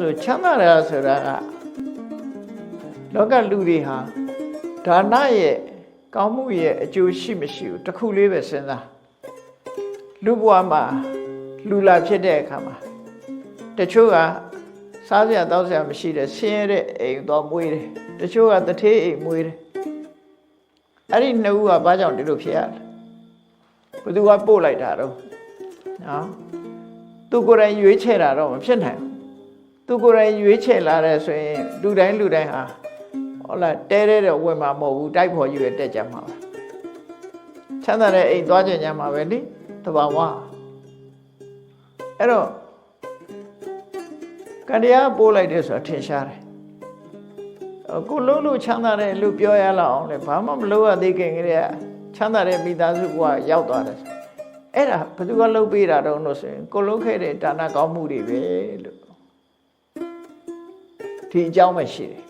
ဆိုချမ်းသာတာဆိုတာကလောကလူတွေဟာဒါနရဲ့ကောင်းမှုရဲ့အကျိုးရှိမရှိဘူးတစ်ခုလေးပဲစဉ်းစားလူဘဝမှာလူလာဖြစ်တဲ့အခါမှာတချို့ကစားစရာတောက်စရာမရှိတဲ့ဆင်းရဲတဲ့အိမ်တော့မွေးတယ်တချို့ကတထေးအိမ်မွေးတယ်အဲ့ဒီနှစ်ဦးကဘာကြောင့်ဒီလိုဖြစ်ရလဲဘယ်သူကပို့လိုက်တာတော့နော်သူကိုယ်တိုင်ရွေးချယ်တာတော့မဖြစ်နိုင်ဘူး သူကိုယ်တိုင်ရွေးချယ်လာတဲ့ဆိုရင်လူတိုင်းလူတိုင်းဟာဟုတ်လားတဲတဲတဲ့ဝင်မှာမဟုတ်ဘူးတိုက်ဖို့ရွေးတက်ကြမှာပဲချမ်းသာတဲ့အိမ်သွားကြညမှာပဲလေတဘာဝအဲ့တော့ကတရားပို့လိုက်တယ်ဆိုတာထင်ရှားတယ်အကိုလုံးလို့ချမ်းသာတဲ့လူပြောရလောက်အောင်လေဘာမှမလုပ်ရသေးခင်ကတည်းကချမ်းသာတဲ့မိသားစုကရောက်သွားတယ်အဲ့ဒါဘယ်သူကလုပ်ပေးတာတော့လို့ဆိုရင်ကိုလုံးခဲ့တဲ့ဒါနကောင်းမှုတွေပဲလို့ ဒီအကြောင်းပဲရှိတယ်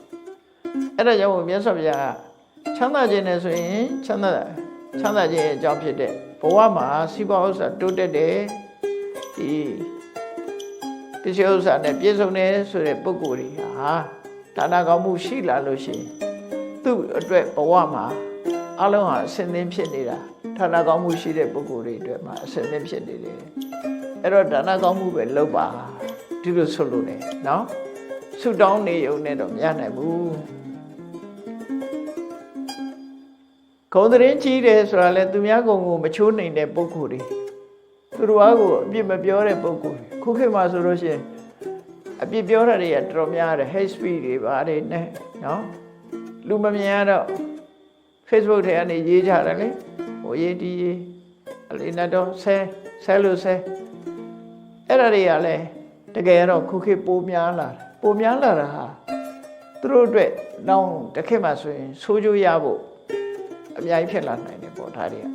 အဲ့ဒါကြောင့်မြတ်စွာဘုရားကချမ်းသာခြင်းနဲ့ဆိုရင်ချမ်းသာချမ်းသာခြင်းရဲ့အကြောင်းဖြစ်တဲ့ဘဝမှာစီးပွားဥစ္စာတိုးတက်တယ်ဒီပစ္စည်းဥစ္စာနဲ့ပြည့်စုံတယ်ဆိုတဲ့ပုဂ္ဂိုလ်တွေဟာဒါနကောင်းမှုရှိလာလို့ရှိရင်သူ့အတွက်ဘဝမှာအလုံးဟာအစင်းသင်းဖြစ်နေတာဒါနကောင်းမှုရှိတဲ့ပုဂ္ဂိုလ်တွေအတွက်မှာအစင်းသင်းဖြစ်နေတယ်အဲ့တော့ဒါနကောင်းမှုပဲလုပ်ပါဒီလိုဆိုလို့တယ်နော် ဆုတောင်းနေုံနဲ့တော့မရနိုင်ဘူးခုံတရင်ကြီးတယ်ဆိုတာလဲသူများကုံကိုမချိုးနိုင်တဲ့ပုဂ္ဂိုလ်တွေသူတို့အားကိုအပြစ်မပြောတဲ့ပုဂ္ဂိုလ်တွေခုခေတ်မှာဆိုလို့ရှိရင်အပြစ်ပြောတာတွေကတော်တော်များတယ် hate speech တွေပါတယ်နဲ့နော်လူမမြင်ရတော့ Facebook ထဲကနေရေးကြတယ်လေဟိုရေးဒီရေးအလေးနဲ့တော့ဆဲဆဲလို့ဆဲအဲ့ဒါတွေကလည်းတကယ်တော့ခုခေတ်ပိုများလာတယ် ပိုများလာတာဟာသူတို့အတွက်နောက်တစ်ခေတ်မှာဆိုရင်ဆိုးကျိုးရဖို့အများကြီးဖြစ်လာနိုင်တယ်ပေါ့ဒါတွေက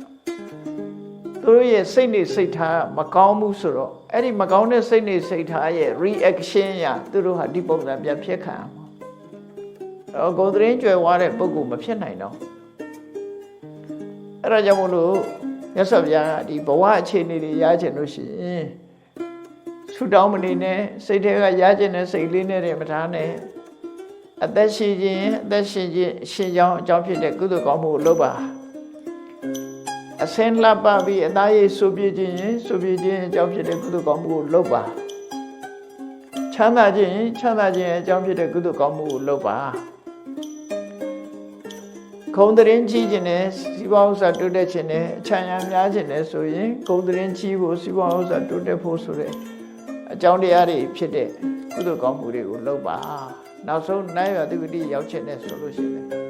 သူတို့ရဲ့စိတ်နေစိတ်ထားမကောင်းဘူးဆိုတော့အဲ့ဒီမကောင်းတဲ့စိတ်နေစိတ်ထားရဲ့ reaction ရသူတို့ဟာဒီပုံစံပြန်ဖြစ်ခံရမှာအော်ဂုံတရင်ကြွယ်ဝတဲ့ပုံကူမဖြစ်နိုင်တော့အဲ့ဒါကြောင့်မို့လို့မြတ်စွာဘုရားကဒီဘဝအခြေအနေတွေရချင်လို့ရှိရင် ဆူတောင်းမနေနဲ့စိတ်ထဲကရချင်တဲ့စိတ်လေးနဲ့တည်းမထားနဲ့အသက်ရှိခြင်းအသက်ရှင်ခြင်းရှင်ကြောင်းအကြောင်းဖြစ်တဲ့ကုသိုလ်ကောင်းမှုကိုလုပ်ပါအစင်းလှပပြီးအသားရည်ဆူပြခြင်းရင်ဆူပြခြင်းအကြောင်းဖြစ်တဲ့ကုသိုလ်ကောင်းမှုကိုလုပ်ပါချမ်းသာခြင်းချမ်းသာခြင်းအကြောင်းဖြစ်တဲ့ကုသိုလ်ကောင်းမှုကိုလုပ်ပါခုံတရင်ကြီးခြင်းနဲ့စီးပွားဥစ္စာတိုးတက်ခြင်းနဲ့အချမ်းရများခြင်းနဲ့ဆိုရင်ခုံတရင်ကြီးဖို့စီးပွားဥစ္စာတိုးတက်ဖို့ဆိုတဲ့ အကြောင်းတရားတွေဖြစ်တဲ့ကုသိုလ်ကောင်းမှုတွေကိုလုပ်ပါနောက်ဆုံးနိုင်ရသုဂတိရောက်ခြင်းနဲ့ဆိုလို့ရှိရင်